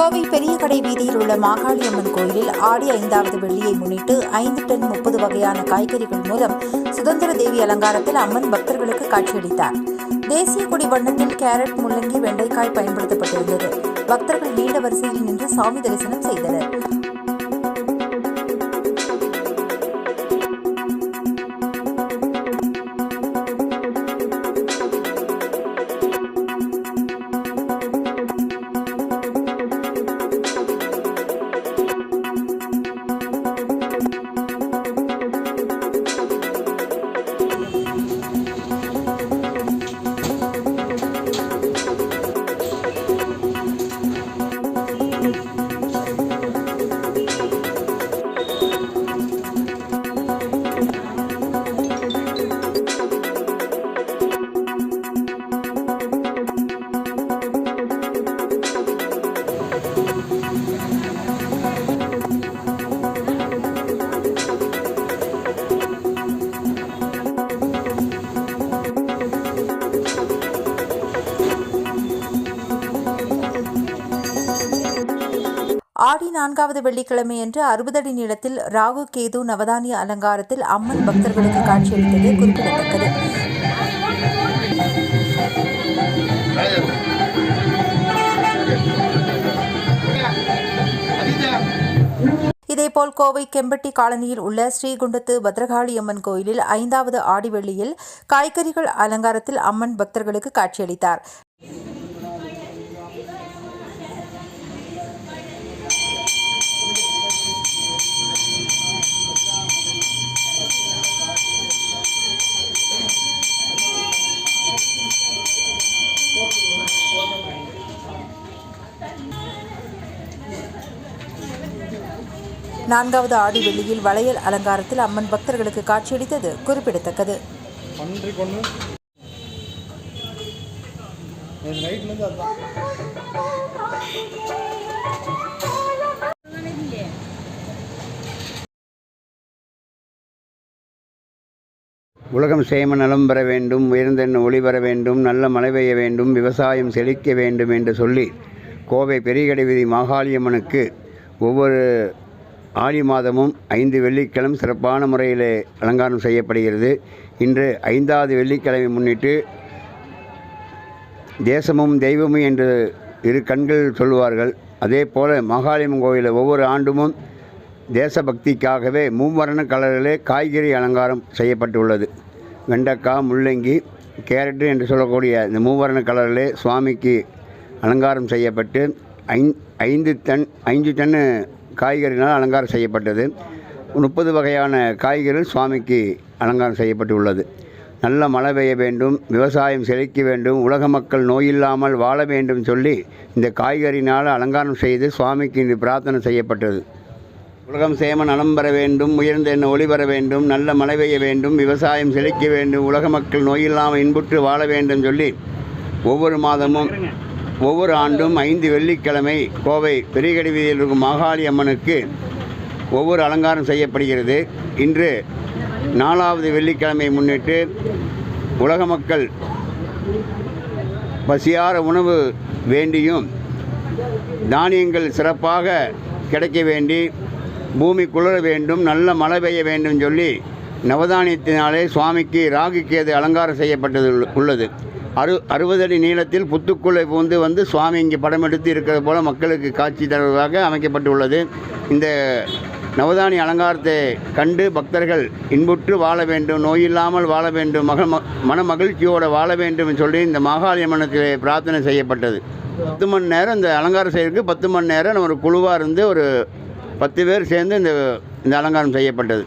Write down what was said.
கோவை பெரிய கடை வீதியில் உள்ள மாகாளியம்மன் கோயிலில் ஆடி ஐந்தாவது வெள்ளியை முன்னிட்டு ஐந்து டன் முப்பது வகையான காய்கறிகள் மூலம் சுதந்திர தேவி அலங்காரத்தில் அம்மன் பக்தர்களுக்கு காட்சியளித்தார். தேசிய கொடி வண்ணத்தில் கேரட் முள்ளங்கி வெண்டைக்காய் பயன்படுத்தப்பட்டிருந்தது. பக்தர்கள் நீண்ட வரிசையில் நின்று சாமி தரிசனம் செய்தனர். ஆடி நான்காவது வெள்ளிக்கிழமையன்று அறுபது அடி நிலத்தில் ராகு கேது நவதானிய அலங்காரத்தில் அம்மன் பக்தர்களுக்கு காட்சியளித்தது குறிப்பிடத்தக்கது. இதேபோல் கோவை கெம்பட்டி காலனியில் உள்ள ஸ்ரீகுண்டத்து பத்ரகாளி அம்மன் கோயிலில் ஐந்தாவது ஆடி வெள்ளியில் காய்கறிகள் அலங்காரத்தில் அம்மன் பக்தர்களுக்கு காட்சியளித்தார். நான்காவது ஆடி வெள்ளியில் வளையல் அலங்காரத்தில் அம்மன் பக்தர்களுக்கு காட்சியளித்தது குறிப்பிடத்தக்கது. உலகம் சேம நலம் பெற வேண்டும் உயர்ந்தெண்ண ஒளி பெற வேண்டும் நல்ல மழை பெய்ய வேண்டும் விவசாயம் செழிக்க வேண்டும் என்று சொல்லி கோவை பெரியகடை வீதி மாகாளியம்மனுக்கு ஒவ்வொரு ஆடி மாதமும் ஐந்து வெள்ளிக்கிழமை சிறப்பான முறையில் அலங்காரம் செய்யப்படுகிறது. இன்று ஐந்தாவது வெள்ளிக்கிழமை முன்னிட்டு தேசமும் தெய்வமும் என்று இரு கண்கள் சொல்லுவார்கள். அதே போல் மகாலியம்மன் கோயிலில் ஒவ்வொரு ஆண்டுமும் தேசபக்திக்காகவே மூவர்ண கலரிலே காய்கறி அலங்காரம் செய்யப்பட்டுள்ளது. வெண்டைக்காய் முள்ளங்கி கேரட்டு என்று சொல்லக்கூடிய இந்த மூவர்ண கலரிலே சுவாமிக்கு அலங்காரம் செய்யப்பட்டு ஐந் ஐந்து டன் ஐந்து டன்னு காய்கறினால் அலங்காரம் செய்யப்பட்டது. முப்பது வகையான காய்கறிகள் சுவாமிக்கு அலங்காரம் செய்யப்பட்டு உள்ளது நல்ல மழை பெய்ய வேண்டும் விவசாயம் செழிக்க வேண்டும் உலக மக்கள் நோயில்லாமல் வாழ வேண்டும் சொல்லி இந்த காய்கறினால் அலங்காரம் செய்து சுவாமிக்கு இன்று பிரார்த்தனை செய்யப்பட்டது. உலகம் சேம நலம் பெற வேண்டும் உயர்ந்த எண்ண ஒளி பெற வேண்டும் நல்ல மழை பெய்ய வேண்டும் விவசாயம் செழிக்க வேண்டும் உலக மக்கள் நோயில்லாமல் இன்புற்று வாழ வேண்டும் சொல்லி ஒவ்வொரு மாதமும் ஒவ்வொரு ஆண்டும் ஐந்து வெள்ளிக்கிழமை கோவை பெரியகடி வீதியில் இருக்கும் மாகாளி அம்மனுக்கு ஒவ்வொரு அலங்காரம் செய்யப்படுகிறது. இன்று நாலாவது வெள்ளிக்கிழமை முன்னிட்டு உலக மக்கள் பசியார உணவு வேண்டியும் தானியங்கள் சிறப்பாக கிடைக்க வேண்டி பூமி குளிர வேண்டும் நல்ல மழை பெய்ய வேண்டும் சொல்லி நவதானியத்தினாலே சுவாமிக்கு ராகு கேது அலங்காரம் செய்யப்பட்டது உள்ளது. அறு அறுபது அடி நீளத்தில் புத்துக்குளை பூந்து வந்து சுவாமி இங்கே படம் எடுத்து இருக்கிறது போல மக்களுக்கு காட்சி தருவதாக அமைக்கப்பட்டுள்ளது. இந்த நவதானி அலங்காரத்தை கண்டு பக்தர்கள் இன்புற்று வாழ வேண்டும் நோயில்லாமல் வாழ வேண்டும் மக ம- மன மகிழ்ச்சியோடு வாழ வேண்டும் சொல்லி இந்த மாகாளியம்மனுக்கு பிரார்த்தனை செய்யப்பட்டது. பத்து மணி நேரம் இந்த அலங்காரம் செய்யறதுக்கு பத்து மணி நேரம் ஒரு குழுவாக இருந்து ஒரு பத்து பேர் சேர்ந்து இந்த இந்த அலங்காரம் செய்யப்பட்டது.